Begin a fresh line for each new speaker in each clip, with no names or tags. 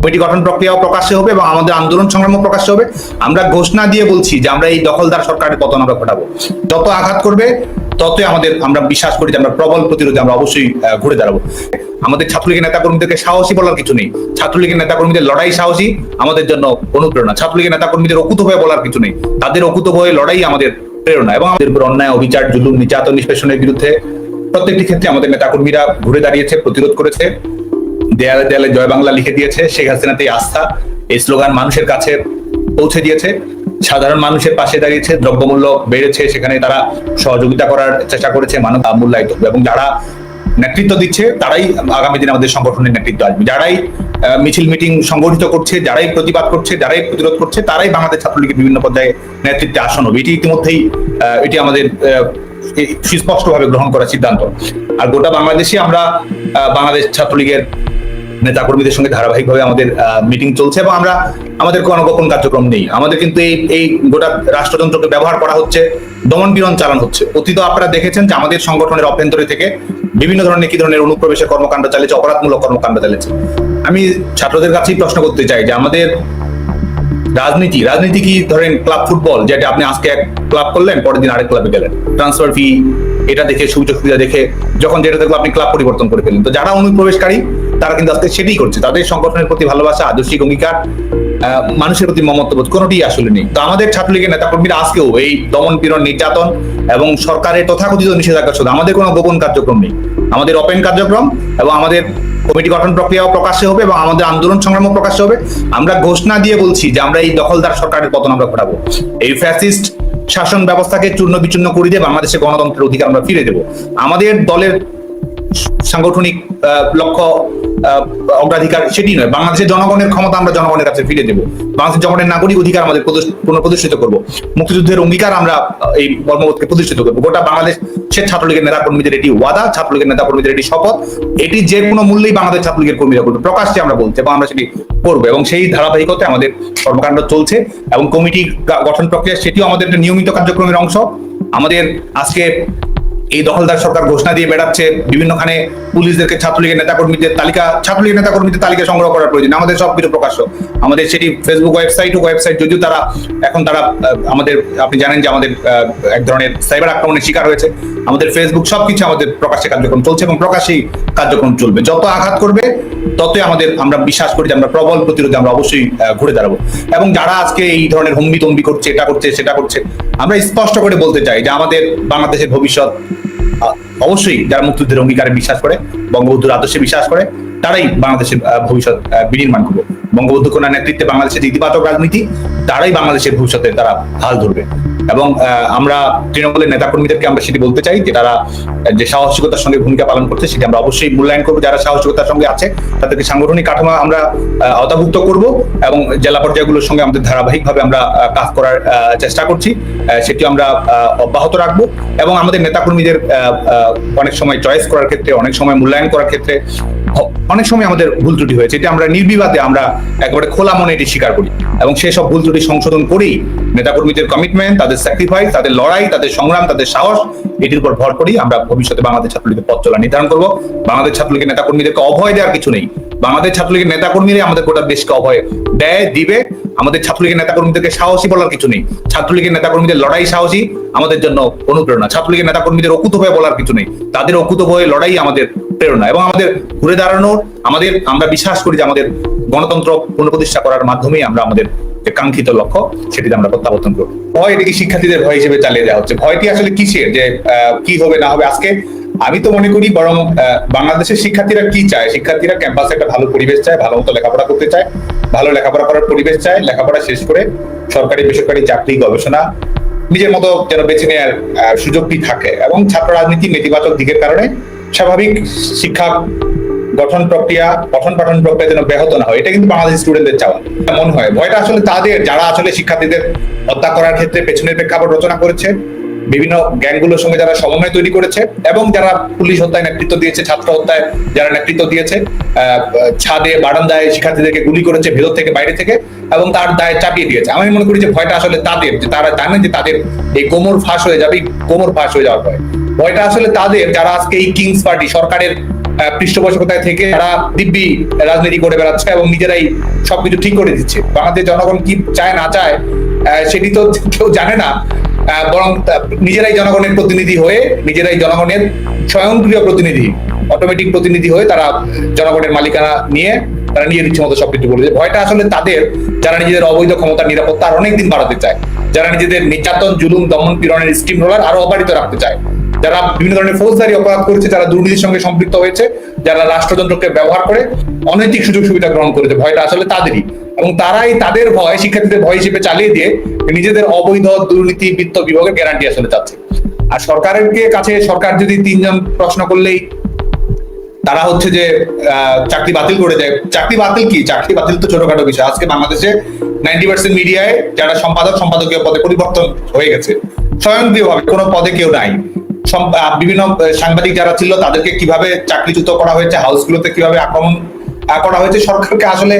Committee গঠন প্রক্রিয়াও প্রকাশ্যে হবে এবং আমাদের আন্দোলন সংগ্রামও প্রকাশ্যে হবে। আমরা ঘোষণা দিয়ে বলছি যে আমরা এই দখলদার সরকারের পতন আমরা ঘটাবো যত আঘাত করবে, ততই আমাদের আমরা বিশ্বাস করি যে আমরা প্রবল প্রতিরোধে আমরা অবশ্যই ঘুরে দাঁড়াবো। আমাদের ছাত্রলীগের নেতাকর্মীদেরকে সাহসী বলার কিছু নেই। ছাত্রলীগের নেতাকর্মীদের লড়াই সাহসী, আমাদের জন্য অনুপ্রেরণা। ছাত্রলীগের নেতাকর্মীদের অকুত হয়ে বলার কিছু নেই। তাদের অকুত হয়ে লড়াই আমাদের প্রেরণা এবং আমাদের উপর অন্যায়, অবিচার, জুলুম, নির্যাতন, নিষ্পেষণের বিরুদ্ধে প্রত্যেকটি ক্ষেত্রে আমাদের নেতাকর্মীরা ঘুরে দাঁড়িয়েছে, প্রতিরোধ করেছে। দেয়ালে দেয়ালে জয় বাংলা লিখে দিয়েছে, শেখ হাসিনাতে আস্থা। এই স্লোগান মানুষের কাছে পৌঁছে দিয়েছে। সাধারণ মানুষের পাশে দাঁড়িয়েছে, দ্রব্যমূল্য বেড়েছে, সেখানে তারা সহযোগিতা করার চেষ্টা করেছে মানব মূল্যায়িত এবং যারা নেতৃত্ব দিচ্ছে, তারাই আগামী দিনে আমাদের সংগঠনের নেতৃত্ব আসবে। যারাই মিছিল মিটিং সংগঠিত করছে, যারাই প্রতিবাদ করছে, যারাই প্রতিরোধ করছে, তারাই বাংলাদেশ ছাত্রলীগের বিভিন্ন পর্যায়ে নেতৃত্বে আসন হবে এটি ইতিমধ্যেই এটি আমাদের সুস্পষ্টভাবে গ্রহণ করার সিদ্ধান্ত। আর গোটা বাংলাদেশে আমরা বাংলাদেশ ছাত্রলীগের নেতাকর্মীদের সঙ্গে ধারাবাহিকভাবে আমাদের মিটিং চলছে এবং আমরা, আমাদের কোনো গোপন কার্যক্রম নেই। আমাদের কিন্তু এই এই গোটা রাষ্ট্রযন্ত্রকে ব্যবহার করা হচ্ছে দমন পীড়ন চালানো হচ্ছে। অতীত আপনারা দেখেছেন যে আমাদের সংগঠনের অভ্যন্তরে থেকে বিভিন্ন ধরনের কি ধরনের অনুপ্রবেশের কর্মকাণ্ড চালিয়েছে, অপরাধমূলক কর্মকাণ্ড চালিয়েছে। আমি ছাত্রদের কাছেই প্রশ্ন করতে চাই যে আমাদের রাজনীতি রাজনীতি কি ধরেন ক্লাব ফুটবল, যেটা আপনি আজকে এক ক্লাব করলেন, পরের দিন আরেক ক্লাবে গেলেন। ট্রান্সফার ফি এটা দেখে, সুযোগ সুবিধা দেখে, যখন যেটা দেখল আপনি ক্লাব পরিবর্তন করে ফেলেন তো যারা অনুপ্রবেশকারী তারা কিন্তু আজকে সেটাই করছে। তাদের সংগঠনের প্রতি ভালোবাসা, আদর্শিক অঙ্গীকার মানুষের প্রতি মমত্ববোধ কোনোটি আসলে নেই। তো আমাদের ছাত্রলীগের নেতাকর্মীরা আজকেও এই দমন পীড়ন নির্যাতন এবং সরকারের তথাকথিত নিষেধাজ্ঞা শুধু আমাদের কোনো গোপন কার্যক্রম নেই। আমাদের ওপেন কার্যক্রম এবং আমাদের কমিটি গঠন প্রক্রিয়াও প্রকাশ্যে হবে এবং আমাদের আন্দোলন সংগ্রামও প্রকাশ্যে হবে। আমরা ঘোষণা দিয়ে বলছি যে আমরা এই দখলদার সরকারের পতন আমরা ঘটাবো। এই ফ্যাসিস্ট শাসন ব্যবস্থাকে চূর্ণ বিচূর্ণ করে দিয়ে বাংলাদেশে গণতন্ত্রের অধিকার আমরা ফিরে দেবো। আমাদের দলের সাংগঠনিক লক্ষ্য অগ্রাধিকার সেটি নয়। বাংলাদেশের জনগণের ক্ষমতা আমরা জনগণের কাছে ফিরে দেবো বাংলাদেশের জনগণের নাগরিক অধিকার আমাদের পুনঃপ্রতিষ্ঠিত করব। মুক্তিযুদ্ধের অঙ্গীকার আমরা এই কর্মবোধকে প্রতিষ্ঠিত করব। গোটা বাংলাদেশ সে ছাত্রলীগের নেতা কর্মীদের এটি ওয়াদা, ছাত্রলীগের নেতা কর্মীদের এটি শপথ। এটি যে কোনো মূল্যেই বাংলাদেশ ছাত্রলীগের কর্মীরা করবে। প্রকাশ্যে আমরা বলছি এবং আমরা সেটি করব এবং সেই ধারাবাহিকতায় আমাদের কর্মকাণ্ড চলছে এবং কমিটি গঠন প্রক্রিয়া, সেটিও আমাদের একটা নিয়মিত কার্যক্রমের অংশ। আমাদের আজকে এই দখলদার সরকার ঘোষণা দিয়ে বেড়াচ্ছে, বিভিন্নখানে পুলিশদেরকে, ছাত্রলীগের নেতাকর্মীদের তালিকা ছাত্রলীগের নেতাকর্মীদের তালিকা সংগ্রহ করার প্রয়োজন। আমাদের সবকিছু প্রকাশ্য। আমাদের সেটি ফেসবুক ওয়েবসাইট ও ওয়েবসাইট যদিও তারা এখন তারা আমাদের, আপনি জানেন যে আমাদের এক ধরনের সাইবার আক্রমণের শিকার হয়েছে। আমাদের ফেসবুক সবকিছু আমাদের প্রকাশ্যে কার্যক্রম চলছে এবং প্রকাশ্যেই কার্যক্রম চলবে। যত আঘাত করবে ততই আমাদের আমরা বিশ্বাস করি যে আমরা প্রবল প্রতিরোধে আমরা অবশ্যই ঘুরে দাঁড়াবো। এবং যারা আজকে এই ধরনের হম্বি তম্বি করছে, এটা করছে, সেটা করছে, আমরা স্পষ্ট করে বলতে চাই যে আমাদের বাংলাদেশের ভবিষ্যৎ অবশ্যই যারা মুক্তিযুদ্ধের অঙ্গীকারে বিশ্বাস করে, বঙ্গবন্ধুর আদর্শে বিশ্বাস করে, তারাই বাংলাদেশের ভবিষ্যৎ বিনির্মাণ করবে। বঙ্গবন্ধু কন্যার নেতৃত্বে বাংলাদেশের ইতিবাচক রাজনীতি, তারাই বাংলাদেশের ভবিষ্যতে তারা হাল ধরবে। এবং আমরা তৃণমূলের নেতাকর্মীদেরকে আমরা সেটি বলতে চাই যে তারা যে সাহসিকতার সঙ্গে ভূমিকা পালন করছে সেটি আমরা অবশ্যই মূল্যায়ন করব। যারা সাহসিকতার সঙ্গে আছে, তাদেরকে সাংগঠনিক কাঠামো আমরা আওতাভুক্ত করব এবং জেলা পর্যায়গুলোর সঙ্গে আমাদের ধারাবাহিকভাবে আমরা কাজ করার চেষ্টা করছি। সেটিও আমরা অব্যাহত রাখব এবং আমাদের নেতাকর্মীদের অনেক সময় চয়েস করার ক্ষেত্রে, অনেক সময় মূল্যায়ন করার ক্ষেত্রে অনেক সময় আমাদের ভুল ত্রুটি হয়েছে। এটা আমরা নির্বিবাদে আমরা একেবারে খোলা মনে এটি স্বীকার করি। এবং সেই সব ভুল ত্রুটি সংশোধন করেই নেতাকর্মীদের কমিটমেন্ট তাদের স্যাক্রিফাইস তাদের লড়াই, তাদের সংগ্রাম, তাদের সাহস, এটির উপর ভর করেই আমরা ভবিষ্যতে বাংলাদেশ ছাত্রলীগের পথ চলা নির্ধারণ করব। বাংলাদেশ ছাত্রলীগের নেতাকর্মীদেরকে অভয় দেওয়ার কিছু নেই। বাংলাদেশ ছাত্রলীগের নেতাকর্মীরাই আমাদের গোটা দেশকে অভয় দেয়, দিবে। আমাদের ছাত্রলীগের নেতাকর্মীদেরকে সাহসী বলার কিছু নেই। ছাত্রলীগের নেতাকর্মীদের লড়াই সাহসী, আমাদের জন্য অনুপ্রেরণা। ছাত্রলীগের নেতাকর্মীদের অকুত হয়ে বলার কিছু নেই। তাদের অকুত হয়ে লড়াই আমাদের প্রেরণা এবং আমাদের ঘুরে দাঁড়ানোর, আমাদের আমরা বিশ্বাস করি যে আমাদের গণতন্ত্র পুনঃপ্রতিষ্ঠা করার মাধ্যমেই আমরা আমাদের যে কাঙ্ক্ষিত লক্ষ্য সেটিতে আমরা প্রত্যাবর্তন করব। ভয় এটিকে শিক্ষার্থীদের ভয় হিসেবে চালিয়ে দেওয়া হচ্ছে? ভয়টি আসলে কিসের? যে কি হবে, না হবে? আজকে আমি তো মনে করি বরং বাংলাদেশের শিক্ষার্থীরা কি চায়? শিক্ষার্থীরা ক্যাম্পাসে একটা ভালো পরিবেশ চায়, ভালো মতো লেখাপড়া করতে চায়, ভালো লেখাপড়া করার পরিবেশ চায়, লেখাপড়া শেষ করে সরকারি, বেসরকারি চাকরি, গবেষণা, নিজের মতো যেন বেছে নেওয়ার সুযোগটি থাকে এবং ছাত্র রাজনীতি নেতিবাচক দিকের কারণে স্বাভাবিক শিক্ষা গঠন প্রক্রিয়া, পঠন পাঠন প্রক্রিয়া যেন ব্যাহত না হয়। এটা কিন্তু বাংলাদেশ স্টুডেন্টদের চাওয়া। মনে হয়। ভয়টা আসলে তাদের, যারা আসলে শিক্ষার্থীদের হত্যা করার ক্ষেত্রে পেছনের প্রেক্ষাপট রচনা করেছে। বিভিন্ন গ্যাংগুলোর সঙ্গে যারা সমন্বয় তৈরি করেছে এবং যারা পুলিশ হত্যায় নেতৃত্ব দিয়েছে, ছাত্র হত্যায় যারা নেতৃত্ব দিয়েছে ছাদে, বারান্দায় শিক্ষার্থীদেরকে গুলি করেছে, ভেতর থেকে, বাইরে থেকে এবং তার দায় চাপিয়ে দিয়েছে। আমি মনে করি যে ভয়টা আসলে তাদের, যে তারা জানে যে তাদের এই কোমর ফাঁস হয়ে যাবে কোমর ফাঁস হয়ে যাওয়ার ভয়। ভয়টা আসলে তাদের, যারা আজকে এই কিংস পার্টি সরকারের পৃষ্ঠপোষকতায় থেকে তারা দিব্যি রাজনীতি করে বেড়াচ্ছে এবং নিজেরাই সবকিছু ঠিক করে দিচ্ছে। বাংলাদেশ জনগণ কি চায়, না চায় সেটি তো কেউ জানে না। বরং নিজেরাই জনগণের প্রতিনিধি হয়ে, নিজেরাই জনগণের স্বয়ংক্রিয় প্রতিনিধি অটোমেটিক প্রতিনিধি হয়ে তারা জনগণের মালিকানা নিয়ে তারা নিজের ইচ্ছে মতো সবকিছু বলেছে ভয়টা আসলে তাদের, যারা নিজেদের অবৈধ ক্ষমতার নিরাপত্তা আর অনেকদিন বাড়াতে চায়। যারা নিজেদের নির্যাতন, জুলুম, দমন, পীড়নের স্টিম রোলার আরও অবারিত রাখতে চায়। যারা বিভিন্ন ধরনের ফৌজদারি অপরাধ করেছে, যারা দুর্নীতির সঙ্গে সম্পৃক্ত হয়েছে, যারা রাষ্ট্রযন্ত্রকে ব্যবহার করে অনৈতিক সুযোগ সুবিধা গ্রহণ করেছে, ভয়টা আসলে তাদেরই। এবং তারাই তাদের ভয়, শিক্ষার্থীদের ভয় হিসেবে চালিয়ে দিয়ে নিজেদের অবৈধ দুর্নীতি, বিত্ত বিভাগের গ্যারান্টি আসলে চাচ্ছে। আর সরকারের কাছে, সরকার যদি তিনজন প্রশ্ন করলেই তারা হচ্ছে যে চাকরি বাতিল করে দেয়। চাকরি বাতিল কি? চাকরি বাতিল তো ছোটখাটো বিষয়। আজকে বাংলাদেশে নাইনটি পার্সেন্ট মিডিয়ায় যারা সম্পাদক, সম্পাদকীয় পদে পরিবর্তন হয়ে গেছে, স্বয়ংক্রিয়ভাবে কোনো পদে কেউ নাই। বিভিন্ন সাংবাদিক যারা ছিল তাদেরকে কীভাবে চাকরিচ্যুত করা হয়েছে, হাউসগুলোতে কীভাবে আক্রমণ করা হয়েছে। সরকারকে আসলে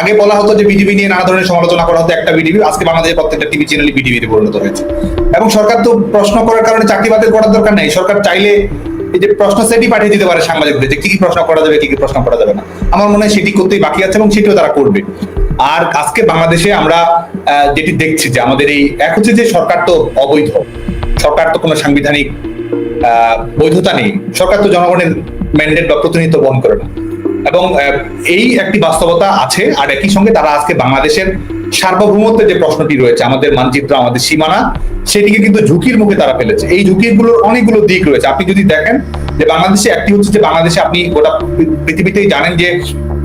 আগে বলা হতো যে বিডিবি নিয়ে নানা ধরনের সমালোচনা করা হতো একটা বিডিবি আজকে বাংলাদেশের প্রত্যেকটা টিভি চ্যানেলই বিডিবিতে পরিণত হয়েছে। এবং সরকার তো প্রশ্ন করার কারণে চাকরি বাতিল করার দরকার নেই। সরকার চাইলে এই যে প্রশ্ন সেটই পাঠিয়ে দিতে পারে সাংবাদিকদের যে কি কি প্রশ্ন করা যাবে, কি কি প্রশ্ন করা যাবে না। আমার মনে হয় সেটি করতেই বাকি আছে এবং সেটিও তারা করবে। আর আজকে বাংলাদেশে আমরা যেটি দেখছি যে আমাদের এই, এক হচ্ছে যে সরকার তো অবৈধ। সরকার তো কোনো সাংবিধানিক বৈধতা নেই। সরকার তো জনগণের ম্যান্ডেট বা প্রতিনিধিত্ব বহন করে না। এবং এই একটি বাস্তবতা আছে। আর একই সঙ্গে তারা আজকে বাংলাদেশের সার্বভৌমত্বের যে প্রশ্নটি রয়েছে, আমাদের মানচিত্র, আমাদের সীমানা, সেটিকে কিন্তু ঝুঁকির মুখে তারা ফেলেছে। এই ঝুঁকিগুলোর অনেকগুলো দিক রয়েছে। আপনি যদি দেখেন যে বাংলাদেশে একটি হচ্ছে যে বাংলাদেশে আপনি গোটা পৃথিবীতেই জানেন যে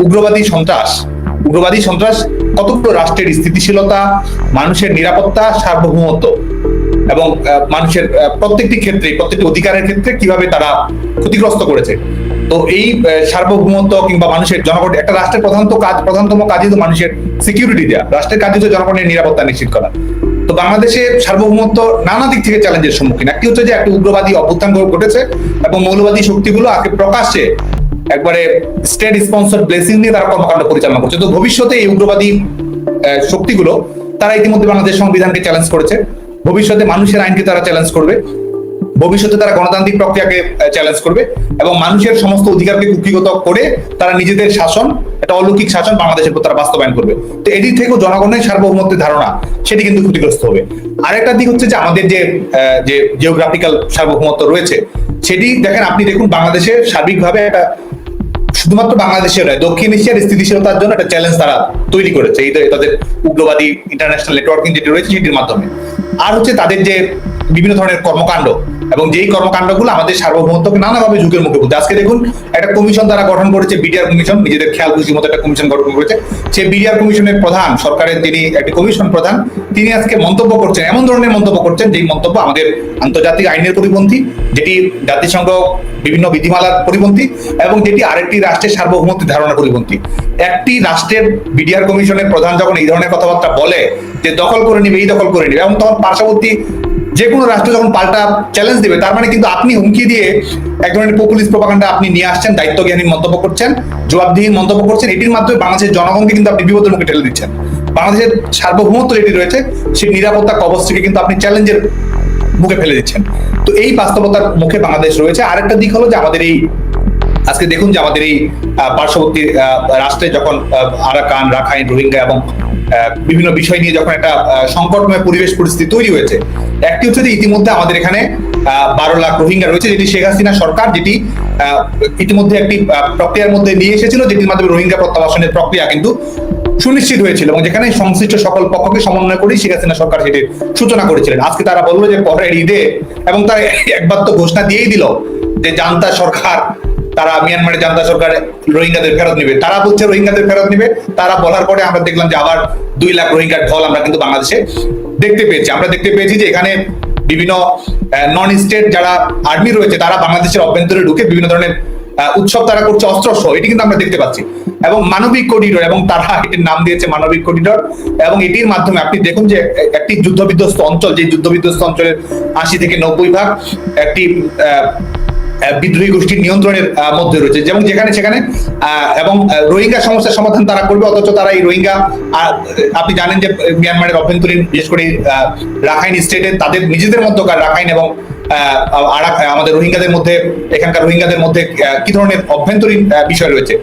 উগ্রবাদী সন্ত্রাস উগ্রবাদী সন্ত্রাস কতগুলো রাষ্ট্রের স্থিতিশীলতা, মানুষের নিরাপত্তা, সার্বভৌমত্ব এবং মানুষের প্রত্যেকটি ক্ষেত্রে প্রত্যেকটি অধিকারের ক্ষেত্রে কীভাবে তারা ক্ষতিগ্রস্ত করেছে। তো এই সার্বভৌমত্ব কিংবা মানুষের জনগণ একটা রাষ্ট্রের প্রধানত কাজ প্রধানতম কাজই তো মানুষের সিকিউরিটি দেওয়া রাষ্ট্রের কাজই তো জনগণের নিরাপত্তা নিশ্চিত করা। তো বাংলাদেশে সার্বভৌমত্ব নানা দিক থেকে চ্যালেঞ্জের সম্মুখীন। একটি হচ্ছে যে একটা উগ্রবাদী অভ্যুত্থান ঘটেছে এবং মৌলবাদী শক্তিগুলো আগে প্রকাশ্যে একবারে স্টেট স্পন্সর ব্লেসিং নিয়ে তারা কর্মকাণ্ড পরিচালনা করছে। তো ভবিষ্যতে এই উগ্রবাদী শক্তিগুলো তারা ইতিমধ্যে বাংলাদেশ সংবিধানকে চ্যালেঞ্জ করেছে। ভবিষ্যতে মানুষের আইনকে তারা চ্যালেঞ্জ করবে। ভবিষ্যতে তারা গণতান্ত্রিক প্রক্রিয়াকে চ্যালেঞ্জ করবে এবং মানুষের সমস্ত অধিকারকে কুক্ষিগত করে তারা নিজেদের শাসন, একটা অলৌকিক শাসন বাংলাদেশের উপর তারা বাস্তবায়ন করবে। তো এদিক থেকেও জনগণের সার্বভৌমত্বের ধারণা সেটি কিন্তু ক্ষতিগ্রস্ত হবে। আরেকটা দিক হচ্ছে যে আমাদের যে যে জিওগ্রাফিক্যাল সার্বভৌমত্ব রয়েছে, সেটি দেখেন আপনি দেখুন বাংলাদেশের সার্বিকভাবে একটা শুধুমাত্র বাংলাদেশের নয়, দক্ষিণ এশিয়ার স্থিতিশীলতার জন্য একটা চ্যালেঞ্জ তারা তৈরি করেছে। এই তাদের উগ্রবাদী ইন্টারন্যাশনাল নেটওয়ার্কিং যেটি রয়েছে সেটির মাধ্যমে। আর হচ্ছে তাদের যে বিভিন্ন ধরনের কর্মকাণ্ড এবং যেই কর্মকাণ্ডগুলো আমাদের সার্বভৌমত্বকে নানাভাবে ঝুঁকির মুখে বলতে আজকে দেখুন, একটা কমিশন তারা গঠন করেছে বিডিআর কমিশন, নিজেদের খেয়াল খুশি মতো একটা কমিশন গঠন করেছে। সেই বিডিআর কমিশনের প্রধান, সরকারের তিনি একটি কমিশন প্রধান, তিনি আজকে মন্তব্য করছেন, এমন ধরনের মন্তব্য করছেন যেই মন্তব্য আমাদের আন্তর্জাতিক আইনের পরিপন্থী, যেটি জাতিসংঘ বিভিন্ন বিধিমালার পরিপন্থী এবং যেটি আরেকটি রাষ্ট্রের সার্বভৌমত্বের ধারণা পরিপন্থী। একটি রাষ্ট্রের বিডিআর কমিশনের প্রধান যখন এই ধরনের কথাবার্তা বলে যে দখল করে নিবে, এই দখল করে নিবে, এবং তখন পার্শ্ববর্তী যে কোনো রাষ্ট্র যখন পাল্টা চ্যালেঞ্জ দিবে, তার মানে কিন্তু আপনি হুমকি দিয়ে এক ধরনের পপুলিস্ট প্রপাগান্ডা আপনি নিয়ে আসছেন দায়িত্বজ্ঞানী মন্তব্য করছেন জবাবদিহীন মন্তব্য করছেন, এটির মাধ্যমে বাংলাদেশের জনগণকে কিন্তু আপনি বিপদের মুখে ঠেলে দিচ্ছেন। বাংলাদেশের সার্বভৌমত্ব যেটি রয়েছে, সেই নিরাপত্তা কবচ থেকে কিন্তু আপনি চ্যালেঞ্জের মুখে ফেলে দিচ্ছেন। তো এই বাস্তবতার মুখে বাংলাদেশ রয়েছে। আরেকটা দিক হলো যে আমাদের এই, আজকে দেখুন যে আমাদের এই পার্শ্ববর্তী রাষ্ট্রে যখন আরাকান, রাখাইন, রোহিঙ্গা এবং বিভিন্ন বিষয় নিয়ে যখন একটা সংকটময় পরিবেশ পরিস্থিতি তৈরি হয়েছে, একটি হচ্ছে যে ইতিমধ্যে আমাদের এখানে বারো লাখ রোহিঙ্গা রয়েছে, যেটি শেখ হাসিনা সরকার, যেটি ইতিমধ্যে একটি প্রক্রিয়ার মধ্যে নিয়ে এসেছিল, যেটির মাধ্যমে রোহিঙ্গা প্রত্যাবাসনের প্রক্রিয়া কিন্তু সুনিশ্চিত হয়েছিল এবং যেখানে সংশ্লিষ্ট সকল পক্ষকে সমন্বয় করেই শেখ হাসিনা সরকার সেটির সূচনা করেছিলেন। আজকে তারা বলল যে পরের ঈদে, এবং তারা একবার তো ঘোষণা দিয়েই দিল যে জান্তা সরকার তারা মিয়ানমারের জান্তা সরকার রোহিঙ্গাদের ফেরত নিবে। তারা বলছে রোহিঙ্গাদের ফেরত নিবে। তারা বলার পরে আমরা দেখলাম যে আবার দুই লাখ রোহিঙ্গার ঢল আমরা কিন্তু বাংলাদেশে দেখতে পেয়েছি। আমরা দেখতে পেয়েছি যে এখানে বিভিন্ন নন স্টেট যারা আর্মি রয়েছে, তারা বাংলাদেশের অভ্যন্তরে ঢুকে বিভিন্ন ধরনের উৎসব তারা করছে অস্ত্র সহ এটি কিন্তু আমরা দেখতে পাচ্ছি। এবং মানবিক করিডোর এবং তারা এটির নাম দিয়েছে মানবিক করিডোর এবং এটির মাধ্যমে আপনি দেখুন যে একটি যুদ্ধ বিধ্বস্ত অঞ্চল, যে যুদ্ধ বিধ্বস্ত অঞ্চলের আশি থেকে নব্বই ভাগ একটি বিদ্রোহী গোষ্ঠীর নিয়ন্ত্রণের মধ্যে রয়েছে। যেমন যেখানে সেখানে এবং রোহিঙ্গা সমস্যার সমাধান তারা করবে, অথচ তারা এই রোহিঙ্গা আপনি জানেন যে মিয়ানমারের অভ্যন্তরীণ, বিশেষ করে রাখাইন স্টেটে তাদের নিজেদের মধ্যকার রাখাইন এবং আমাদের রোহিঙ্গাদের মধ্যে, এখানকার রোহিঙ্গাদের মধ্যে কি ধরনের অভ্যন্তরীণ বিষয় রয়েছে।